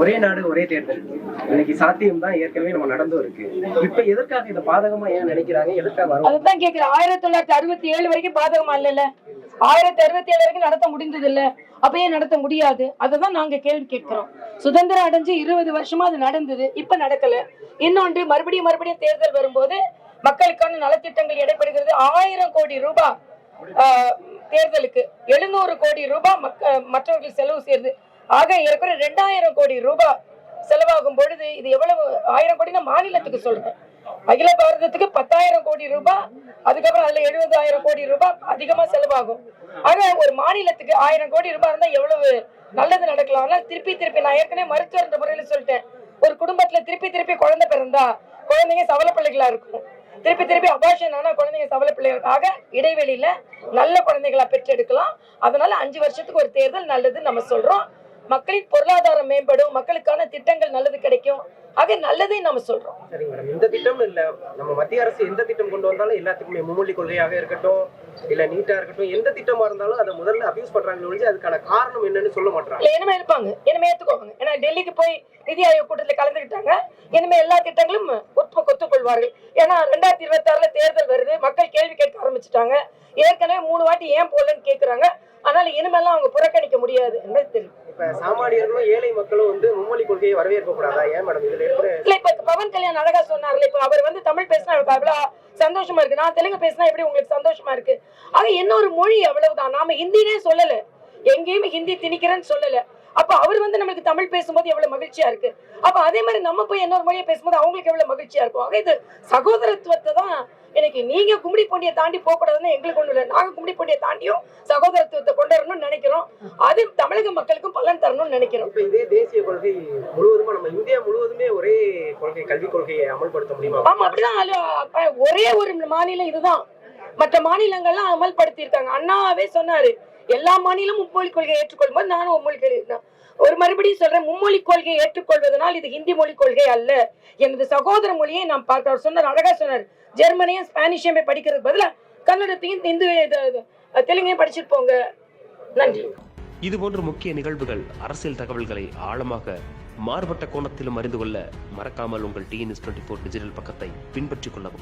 ஒரே நாடு ஒரே தேர்தல். இன்னைக்கு சாத்தியம் தான் ஏற்கனவே நம்ம நடந்து இருக்கு. இப்ப எதற்காக இதை பாதகமா ஏன் நினைக்கிறாங்க? எதற்காக வரும்? அதுதான் கேக்குறேன். ஆயிரத்தி தொள்ளாயிரத்தி அறுபத்தி ஏழு வரைக்கும் பாதகமா இல்ல ஆயிரத்தி அறுபத்தி ஏழு வரைக்கும் நடத்த முடிந்தது இல்ல. அப்ப ஏன் நடத்த முடியாது? அததான் நாங்க கேள்வி கேட்கிறோம். சுதந்திரம் அடைஞ்சு இருபது வருஷமா அது நடந்தது. இப்ப நடக்கல. இன்னொன்று மறுபடியும் மறுபடியும் தேர்தல் வரும்போது மக்களுக்கான நலத்திட்டங்கள் எடைபடுகிறது ஆயிரம் கோடி ரூபாய் தேர்தலுக்கு எழுநூறு கோடி ரூபாய் மற்றவர்கள் செலவு செய்யறது ஆக ஏற்கனவே ரெண்டாயிரம் கோடி ரூபாய் செலவாகும் பொழுது இது எவ்வளவு? ஆயிரம் கோடி நான் மாநிலத்துக்கு சொல்றேன். அகில பாரதத்துக்கு பத்தாயிரம் கோடி ரூபாய் அதுக்கப்புறம் அதுல எழுபதாயிரம் கோடி ரூபாய் அதிகமா செலவாகும். ஆக ஒரு மாநிலத்துக்கு ஆயிரம் கோடி ரூபாய் இருந்தா எவ்வளவு நல்லது நடக்கலாம்? ஆனா திருப்பி திருப்பி நான் ஏற்கனவே மருத்துவர் முறையில சொல்லிட்டேன். ஒரு குடும்பத்துல திருப்பி திருப்பி குழந்தை பிறந்தா குழந்தைங்க சவல பிள்ளைகளா இருக்கும். திருப்பி திருப்பி அபாஷன் ஆனா குழந்தைங்க சவல பிள்ளைகளுக்காக இடைவெளியில நல்ல குழந்தைகளா பெற்றெடுக்கலாம். அதனால அஞ்சு வருஷத்துக்கு ஒரு தேர்தல் நல்லதுன்னு நம்ம சொல்றோம். மக்களின் பொருளாதாரம் மேம்படும் மக்களுக்கான திட்டங்கள் நல்லது கிடைக்கும். ஆக நல்லதே நம்ம சொல்றோம். சரிங்க மேடம் இந்த திட்டம் இல்ல. நம்ம மத்திய அரசு எந்த திட்டம் கொண்டு வந்தாலும் எல்லாத்துக்குமே மும்மொழி கொள்கையாக இருக்கட்டும் இல்ல நீட்டா இருக்கட்டும் எந்த திட்டமா இருந்தாலும் அதை முதல்ல அபியூஸ் பண்றாங்க ஒழிஞ்சு அதுக்கான காரணம் என்னன்னு சொல்ல மாட்டாங்க இனிமே இருப்பாங்க. இனிமே ஏத்துக்கோங்க ஏன்னா டெல்லிக்கு போய் நிதி ஆயோக் கூட்டத்துல கலந்துக்கிட்டாங்க இனிமே எல்லா திட்டங்களும் ஒத்து ஒத்துக்கொள்வார்கள். ஏன்னா ரெண்டாயிரத்தி இருபத்தி ஆறுல தேர்தல் வருது. மக்கள் கேள்வி கேட்க ஆரம்பிச்சுட்டாங்க. ஏற்கனவே மூணு வாட்டி ஏன் போலன்னு கேக்குறாங்க. அதனால இனிமேல்லாம் அவங்க புறக்கணிக்க முடியாது என்பது தெரியும் இப்ப சாமானியர்களும் ஏழை மக்களும் வந்து மும்மொழி கொள்கையை வரவேற்க கூடாதா ஏன் மேடம்? இதுல இருக்கிற இல்ல இப்ப பவன் கல்யாண் அழகா சொன்னார்ல இப்ப அவர் வந்து தமிழ் பேசினா அவ்வளவு சந்தோஷமா இருக்கு. நான் தெலுங்கு பேசினா எப்படி உங்களுக்கு சந்தோஷமா இருக்கு? ஆக இன்னொரு மொழி அவ்வளவுதான். நாம ஹிந்தினே சொல்லல. எங்கேயுமே ஹிந்தி திணிக்கிறேன்னு சொல்லல. அப்ப அவர் வந்து நமக்கு தமிழ் பேசும்போது எவ்வளவு மகிழ்ச்சியா இருக்கு? அப்ப அதே மாதிரி நம்ம போய் இன்னொரு மொழியை பேசும்போது அவங்களுக்கு எவ்வளவு மகிழ்ச்சியா இருக்கும்? ஆக இது சகோதரத்துவத்தை தான் எனக்கு நீங்க கும்படி பூண்டியை தாண்டி போக கூடாதுன்னு எங்களுக்கு ஒண்ணு இல்லை. நாங்க கும்படி பூண்டியை தாண்டியும் சகோதரத்துவத்தை கொண்டு வரணும்னு நினைக்கிறோம். அது தமிழக மக்களுக்கும் பலன் தரணும்னு நினைக்கிறோம். இப்ப இதே தேசிய கொள்கை முழுவதுமா நம்ம இந்தியா முழுவதுமே ஒரே கொள்கை கல்விக் கொள்கையை அமல்படுத்த முடியுமா? ஆமா அப்படிதான் ஒரே ஒரு மாநிலம் இதுதான். மற்ற மாநிலங்கள்லாம் அமல்படுத்தி இருக்காங்க அண்ணாவே சொன்னாரு எல்லா மாநிலமும் மும்மொழி கொள்கையை ஏற்றுக்கொள்ளும் போது நானும் மும்மொழி கொள்கை ஒரு மறுபடியும் சொல்றேன் மும்மொழி கொள்கையை ஏற்றுக்கொள்வதனால் இது ஹிந்தி மொழி கொள்கை அல்ல. எனது சகோதர மொழியை நான் பார்க்க அவர் சொன்னார் அழகா சொன்னார். ஜெர்மனியும் ஸ்பானிஷையும் படிக்கிறது பதிலாக கன்னடத்தையும் இந்து தெலுங்கையும் படிச்சுட்டு போங்க. நன்றி. இதுபோன்ற முக்கிய நிகழ்வுகள் அரசியல் தகவல்களை ஆழமாக மாறுபட்ட கோணத்திலும் அறிந்து கொள்ள மறக்காமல் உங்கள் டிஎன்எஸ் டுவெண்ட்டி ஃபோர் டிஜிட்டல் பக்கத்தை பின்பற்றிக் கொள்ளவும்.